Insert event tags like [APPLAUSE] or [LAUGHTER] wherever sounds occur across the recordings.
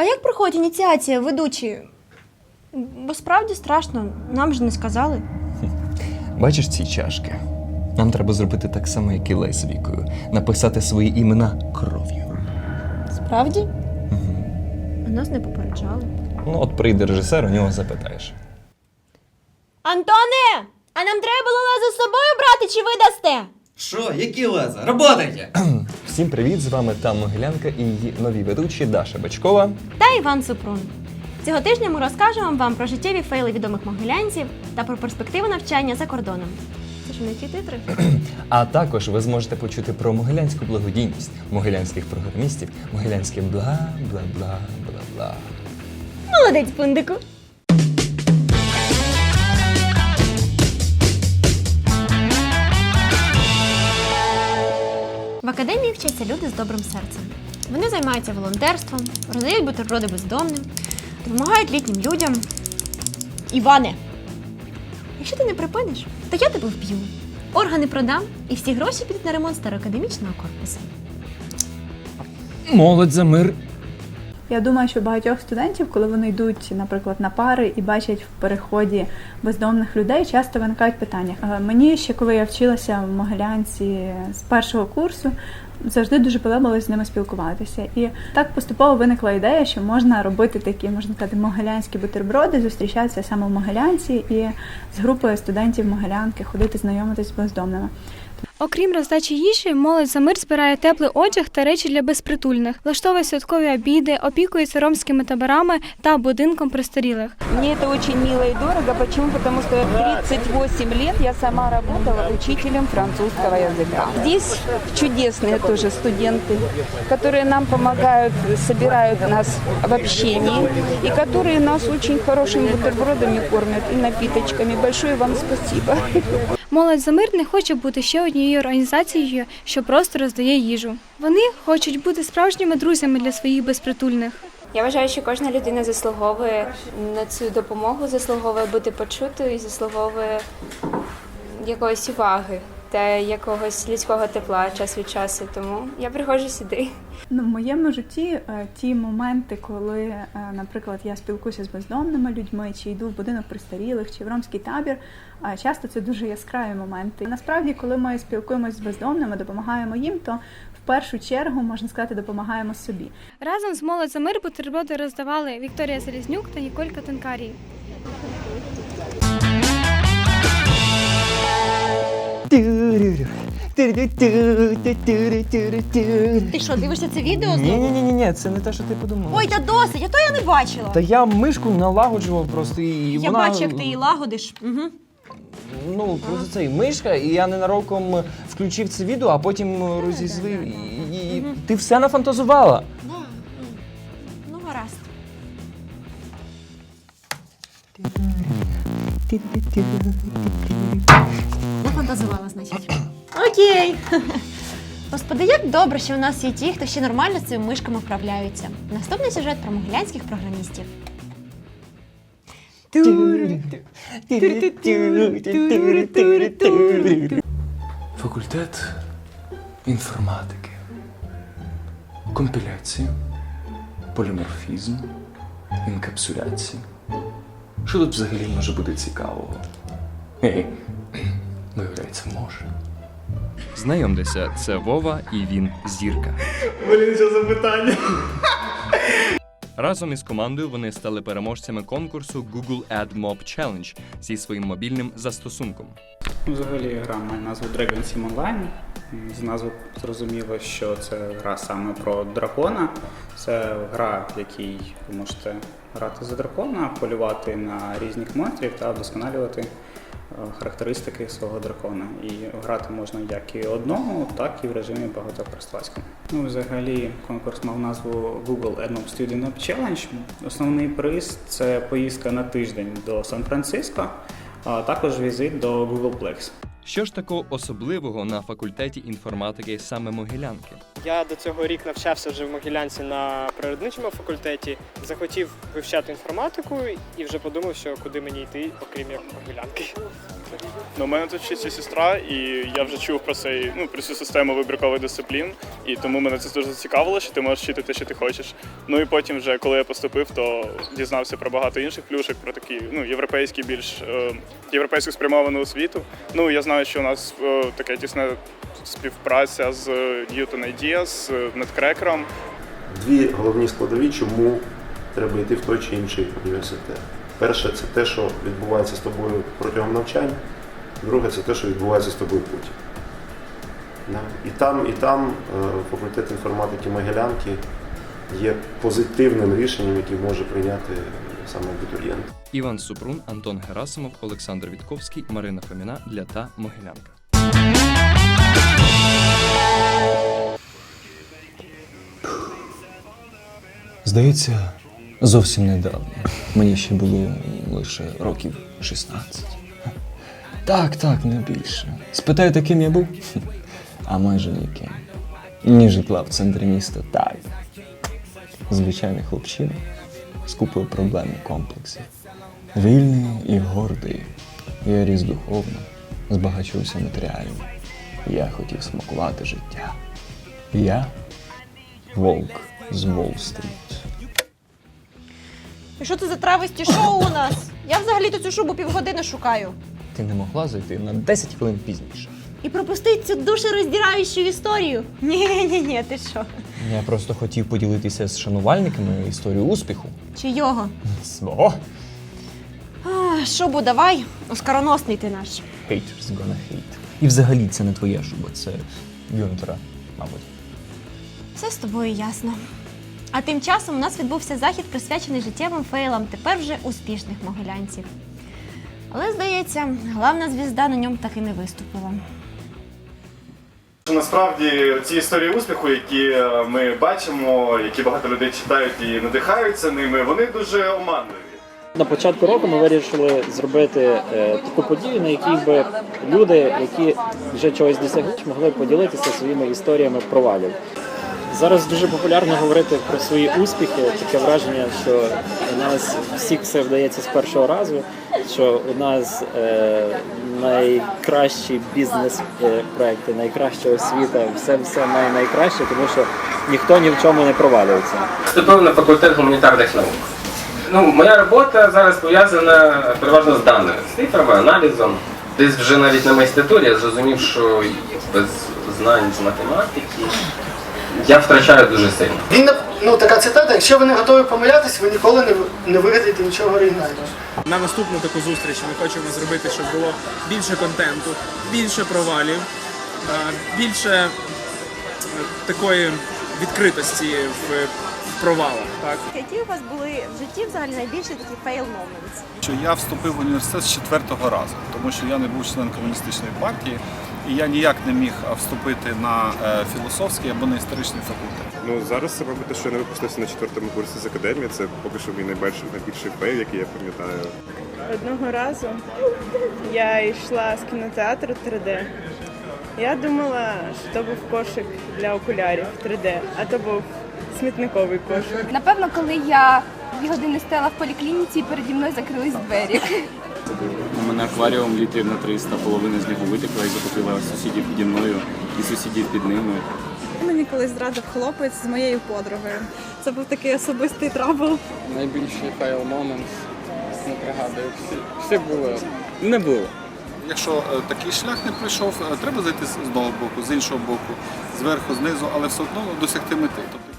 А як проходить ініціація ведучі? Бо справді страшно, нам же не сказали. Бачиш ці чашки? Нам треба зробити так само, як і Лей з вікою. Написати свої імена кров'ю. Справді? А нас не попереджали. Ну, от прийде режисер, у нього запитаєш. Антоне! А нам треба було лезо з собою брати чи ви дасте? Що, які леза? Работайте! [CLEARS THROAT] Всім привіт! З вами та Могилянка і її нові ведучі Даша Бачкова. Та Іван Супрун. Цього тижня ми розкажемо вам про життєві фейли відомих могилянців та про перспективи навчання за кордоном. Це ж не ті титри? [CLEARS THROAT] А також ви зможете почути про могилянську благодійність, могилянських програмістів, могилянське бла бла бла бла бла. Молодець, пундику. Академії вчаться люди з добрим серцем. Вони займаються волонтерством, роздають бутерброди бездомним, допомагають літнім людям. Іване, якщо ти не припиниш, то я тебе вб'ю. Органи продам і всі гроші підуть на ремонт староакадемічного корпусу. Молодь за мир. Я думаю, що багатьох студентів, коли вони йдуть, наприклад, на пари і бачать в переході бездомних людей, часто виникають питання. Е, Мені ще коли я вчилася в Могилянці з першого курсу, завжди дуже подобалось з ними спілкуватися. І так поступово виникла ідея, що можна робити такі, можна сказати, могилянські бутерброди, зустрічатися саме в Могилянці і з групою студентів Могилянки ходити знайомитись з бездомними. Окрім роздачі їжі, молодь за мир збирає теплий одяг та речі для безпритульних, влаштовує святкові обіди, опікується ромськими таборами та будинком престарілих. Мне это очень мило и дорого. Почему? Потому что 38 лет я сама работала учителем французского языка. Здесь чудесные тоже студенты, которые нам помогают, собирают нас в общении и которые нас очень хорошими бутербродами кормят и напиточками. Большое вам спасибо. Молодь за мир не хоче бути ще однією організацією, що просто роздає їжу. Вони хочуть бути справжніми друзями для своїх безпритульних. Я вважаю, що кожна людина заслуговує на цю допомогу, заслуговує бути почутою і заслуговує якоїсь уваги та якогось людського тепла час від часу. Тому я приходжу сюди. Ну, в моєму житті е, ті моменти, коли, е, наприклад, я спілкуюся з бездомними людьми, чи йду в будинок престарілих, чи в ромський табір, часто це дуже яскраві моменти. Насправді, коли ми спілкуємося з бездомними, допомагаємо їм, то в першу чергу можна сказати, допомагаємо собі. Разом з молодь за мир бутерброди роздавали Вікторія Залізнюк та Ніколь Катенкарій. Ти що, дивишся це відео Ні, знову? ні, ні, ні, ні, це не те, що ти подумала. Ой, та досить, а то я не бачила. Та я мишку налагоджував просто і я вона... бачу, як ти її лагодиш. Угу. Ну, просто цей мишка, і я ненароком включив це відео, а потім розізлив. І, і ти все нафантазувала. Ну, гаразд. Окей. Господи, як добре, що у нас є ті, хто ще нормально з цими мишками вправляються. Наступний сюжет про могилянських програмістів. Факультет інформатики, компіляція, поліморфізм, інкапсуляція. Що тут взагалі може бути цікавого? Виявляється, може. Знайомтеся, це Вова і він зірка. Блін, що за питання? Разом із командою вони стали переможцями конкурсу Google Ad Mob Challenge зі своїм мобільним застосунком. Взагалі гра має назву Dragon Sim Online. З назви зрозуміло, що це гра саме про дракона. Це гра, в якій ви можете грати за дракона, полювати на різних монстрів та вдосконалювати характеристики свого дракона. І грати можна як і одного, так і в режимі багатокористувацькому. Ну, взагалі, конкурс мав назву Google AdMob Student Up Challenge. Основний приз це поїздка на тиждень до Сан-Франциско, а також візит до Googleplex. Що ж такого особливого на факультеті інформатики саме Могилянки? Я до цього рік навчався вже в Могилянці на природничому факультеті. Захотів вивчати інформатику і вже подумав, що куди мені йти, окрім як Могилянки. Ну, у мене тут вчиться сестра, і я вже чув про цей, ну, про цю систему вибіркових дисциплін, і тому мене це дуже зацікавило, що ти можеш вчити те, що ти хочеш. Ну і потім, вже коли я поступив, то дізнався про багато інших плюшок, про такі ну, європейські, більш е, європейську спрямовану освіту. Ну я знаю, що у нас е, така тісна співпраця з Newton Ideas, з Netcrackerом. Дві головні складові, чому треба йти в той чи інший університет. Перше, це те, що відбувається з тобою протягом навчання. Друге, це те, що відбувається з тобою потім. І там, і там е, факультет інформатики Могилянки є позитивним рішенням, яке може прийняти саме абітурієнт. Іван Супрун, Антон Герасимов, Олександр Вітковський, Марина Фоміна для та Могилянка. Здається, зовсім недавно. Мені ще було лише років 16. Так, так, не більше. Спитаєте, ким я був? А майже ніким. Ні житла в центрі міста, так. Звичайний хлопчина з купою проблем і комплексів. Вільний і гордий. Я ріс духовно, збагачувався матеріально. Я хотів смакувати життя. Я вовк з Уолл-стріт. І що це за трависті шоу у нас? Я взагалі-то цю шубу півгодини шукаю. Ти не могла зайти на 10 хвилин пізніше. І пропустити цю душероздираючу історію. Ні, ні, ні, ти що? Я просто хотів поділитися з шанувальниками історією успіху. Чийого? Свого. Шубу давай, оскароносний ти наш. Haters gonna hate. І взагалі це не твоя шуба, це Гюнтера, мабуть. Все з тобою ясно. А тим часом у нас відбувся захід, присвячений життєвим фейлам тепер вже успішних могилянців. Але, здається, главна звізда на ньому таки не виступила. Насправді ці історії успіху, які е, ми бачимо, які багато людей читають і надихаються ними, вони дуже оманливі. На початку року ми вирішили зробити е, таку подію, на якій би люди, які вже чогось досягли, могли поділитися своїми історіями провалів. Зараз дуже популярно говорити про свої успіхи. Таке враження, що у нас всіх все вдається з першого разу, що у нас е, найкращі бізнес-проекти, найкраща освіта, все все має найкраще, тому що ніхто ні в чому не провалюється. Вступив на факультет гуманітарних наук. Ну, моя робота зараз пов'язана переважно з даними, з цифрами, аналізом. Десь вже навіть на майстратурі я зрозумів, що без знань з математики я втрачаю дуже сильно. Він ну така цитата: якщо ви не готові помилятись, ви ніколи не, не вигадаєте нічого оригінального. На наступну таку зустріч ми хочемо зробити, щоб було більше контенту, більше провалів, е, більше е, такої відкритості в провалах. Так? Які у вас були в житті взагалі найбільші такі фейл моментс? Що я вступив в університет з четвертого разу, тому що я не був членом комуністичної партії, і я ніяк не міг вступити на е, філософський або на історичний факультет. Ну зараз це робити, що я не випустився на четвертому курсі з академії. Це поки що мій найбільший найбільший фейл, який я пам'ятаю. Одного разу я йшла з кінотеатру 3D. Я думала, що то був кошик для окулярів 3D, а то був смітниковий кошик. Напевно, коли я дві години стояла в поліклініці і переді мною закрились двері. У мене акваріум літрів на 300, половина з нього витекла і захопила сусідів піді мною і сусідів під ними. Мені колись зрадив хлопець з моєю подругою. Це був такий особистий трабл. Найбільший файл момент, не пригадую. Всі, всі було. Не було. Якщо е, такий шлях не пройшов, е, треба зайти з одного боку, з іншого боку, зверху, знизу, але все одно досягти мети. Тобто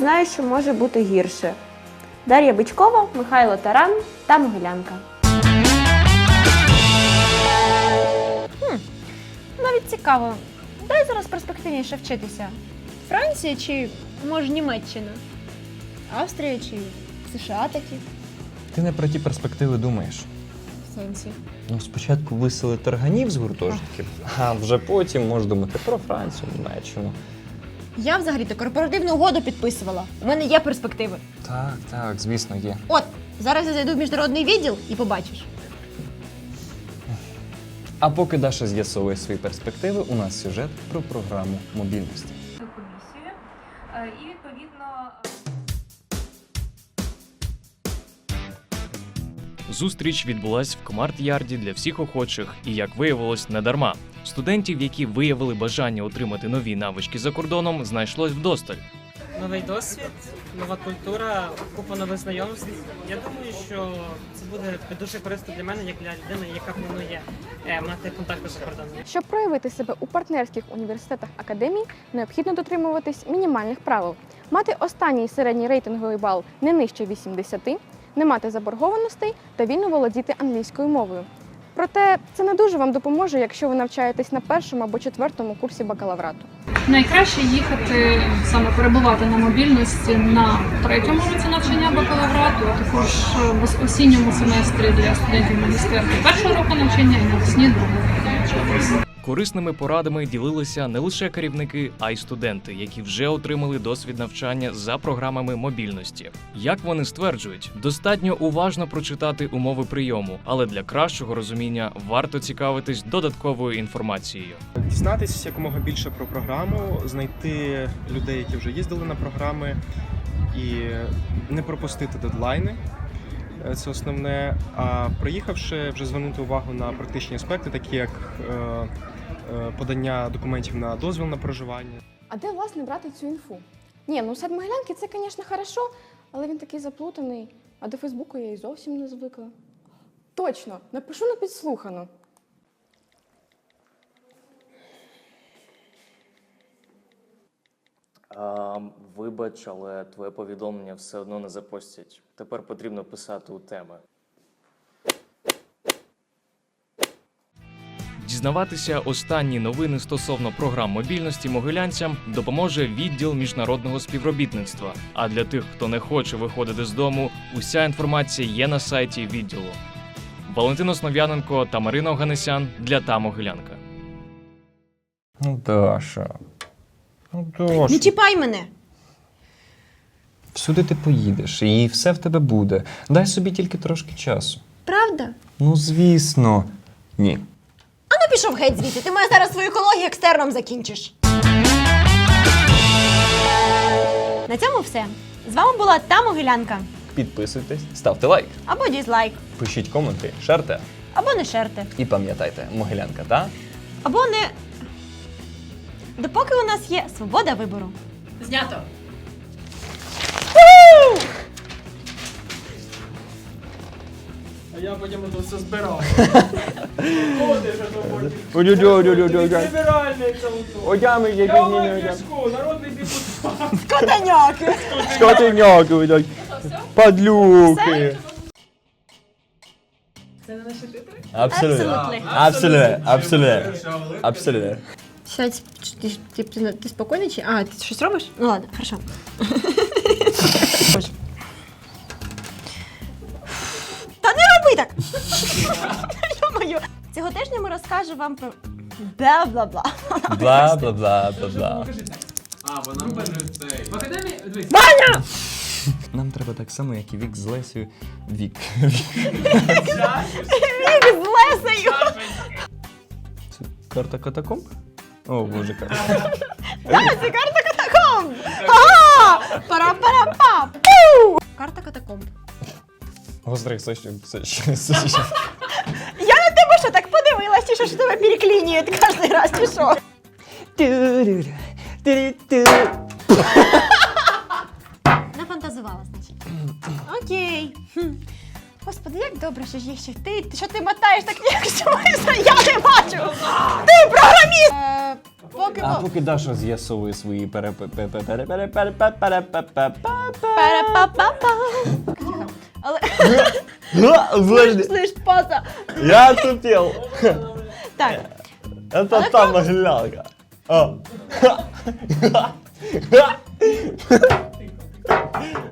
знаю, що може бути гірше. Дар'я Бичкова, Михайло Таран та Могилянка. Хм, навіть цікаво, де зараз перспективніше вчитися? Франція чи може Німеччина? Австрія чи США такі? Ти не про ті перспективи думаєш. В сенсі. Ну, спочатку висели тарганів з гуртожитків, а вже потім можеш думати про Францію, Німеччину. Я взагалі-то корпоративну угоду підписувала. У мене є перспективи. Так, так, звісно, є. От, зараз я зайду в міжнародний відділ і побачиш. А поки Даша з'ясовує свої перспективи, у нас сюжет про програму мобільності. комісію. І відповідно Зустріч відбулась в Комарт-Ярді для всіх охочих, і як виявилось, не дарма. Студентів, які виявили бажання отримати нові навички за кордоном, знайшлось вдосталь. Новий досвід, нова культура, купа нових знайомств. Я думаю, що це буде дуже корисно для мене, як для людини, яка планує е, мати контакти за кордоном. Щоб проявити себе у партнерських університетах академій, необхідно дотримуватись мінімальних правил: мати останній середній рейтинговий бал не нижче 80, не мати заборгованостей та вільно володіти англійською мовою. Проте це не дуже вам допоможе, якщо ви навчаєтесь на першому або четвертому курсі бакалаврату. найкраще їхати саме перебувати на мобільності на третьому році навчання бакалаврату, а також в осінньому семестрі для студентів міністерства першого року навчання і навесні другого року навчання. Корисними порадами ділилися не лише керівники, а й студенти, які вже отримали досвід навчання за програмами мобільності. Як вони стверджують, достатньо уважно прочитати умови прийому, але для кращого розуміння варто цікавитись додатковою інформацією. Дізнатися якомога більше про програму, знайти людей, які вже їздили на програми, і не пропустити дедлайни. Е, Це основне. А приїхавши, вже звернути увагу на практичні аспекти, такі як е, подання документів на дозвіл на проживання. А де власне брати цю інфу? Ні, ну сайт Могилянки це, звісно, хорошо, але він такий заплутаний. А до Фейсбуку я і зовсім не звикла. Точно, напишу на підслухану. А, вибач, але твоє повідомлення все одно не запостять. Тепер потрібно писати у теми. Дізнаватися останні новини стосовно програм мобільності могилянцям допоможе відділ міжнародного співробітництва. А для тих, хто не хоче виходити з дому, уся інформація є на сайті відділу. Валентин Основ'яненко та Марина Оганесян для та Могилянка. Ну, Даша. Ну, Даша. Не чіпай мене! Всюди ти поїдеш, і все в тебе буде. Дай собі тільки трошки часу. Правда? Ну, звісно. Ні. Пішов геть звідси, ти мене зараз свою екологію екстерном закінчиш. На цьому все. З вами була та Могилянка. Підписуйтесь, ставте лайк, Або дізлайк, пишіть коменти, шерте. або не шерте, І пам'ятайте, Могилянка, та? або не. Допоки у нас є свобода вибору. Знято. Я потім це все збирав. [LAUGHS] Ліберальний Одями є народний депутат. Скотаняки! Скотиняки, падлюки. Це не наші титри? Абсолютно. Absolutely. Абсолютно. Абсолютно. Абсолютно. Сядь, ти, ти спокійний чи. А, ти щось робиш? Ну ладно, хорошо. Розкажемо вам про бла-бла-бла. Бла бла бла бла бла. А, бо нам цей. В академії, дивись. Ваня! Нам треба так само, як і вік з Лесю. Вік. Вік з Лесею! Це карта катакомб? О, боже, карта. Так, це карта катакомб! Ага! Пара-пара-па! Карта катакомб. Сочів, сочів. Я на тебе чи що що тебе переклінює кожен раз, чи що? Нафантазувала, значить. Окей. Хм. Господи, як добре, що є ще ти. Що ти мотаєш так ніяк, що я не бачу. Ти програміст! Е, Поки А поки Даша з'ясовує свої пере пере пере пере пере пере пере Пара-па-па-па. Але слиш, слышь, паса. Я тупел. Так, Это та моглянка. [LAUGHS] [LAUGHS]